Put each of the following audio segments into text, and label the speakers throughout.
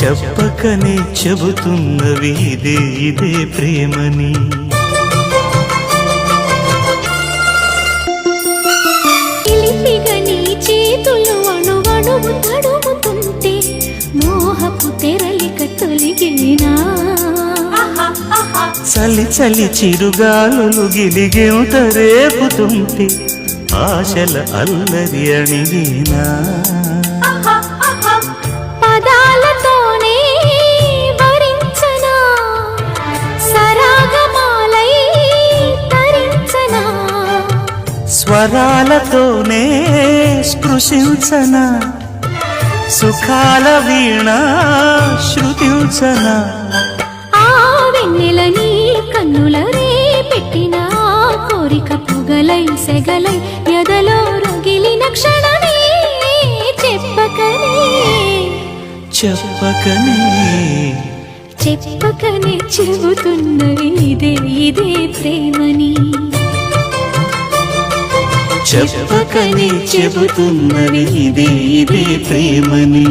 Speaker 1: చెప్పకనే
Speaker 2: చెబుతున్నవి ఇదే ఇదే ప్రేమని.
Speaker 1: ఇలిపిగా నీ చేతులు అణువణువు తడుముతుంటే మోహపు తెరలిక తొలిగేనా
Speaker 2: చలి చలి చిరుగాలులు గిలిగేంత రేపుతుంటే ఆశల అల్లరి అణిగినా. స్వరాలతోనే స్పృశించన? సుఖాల వీణ శృతించనా?
Speaker 1: ఆ వెన్నెల నీ కన్నుల రే పెట్టిన కోరిక పొగలై సెగలై ఎదలో రగిలిన క్షణమే చెప్పకనే.
Speaker 2: చెప్పకనే.
Speaker 1: చెప్పకనే చెబుతున్నవి ఇదే ఇదే ప్రేమని
Speaker 2: చెప్పకని చెబుతున్నది ఇదే ఇదే ప్రేమని.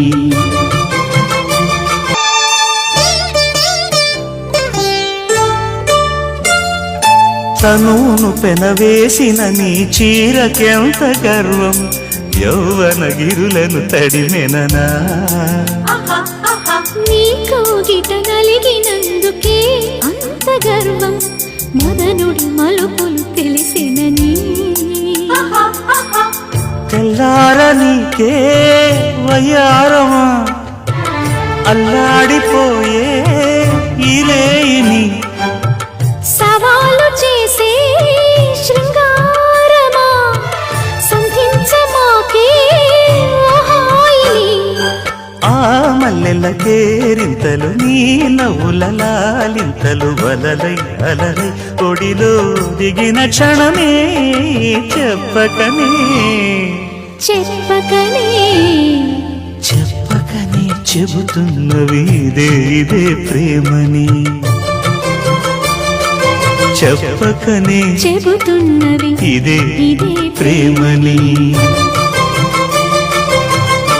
Speaker 2: తనూను పెనవేసిన నీ చీరకెంత గర్వం యౌవన గిరులను తడిమెననా.
Speaker 1: నీ కోగిట నలిగినందుకే అంత గర్వం మదనుడి మలుపులు తెలిసినని
Speaker 2: తెల్లార నీకే వయ్యారమా? అల్లాడిపోయే ఇరేని
Speaker 1: సవాలు చేసే శృంగారమా? సంధించమాకే
Speaker 2: ఆ మల్లెల కేరింతలు నీ నవ్వుల లాలింతలు వలలై అలలై ఒడిలో దిగిన క్షణమే చెప్పకనే.
Speaker 1: చెప్పకనే.
Speaker 2: చెప్పకనే చెబుతున్నవి ఇదే ఇదే ప్రేమని. చెప్పకనే
Speaker 1: చెబుతున్నవి
Speaker 2: ఇదే
Speaker 1: ఇదే
Speaker 2: ప్రేమని.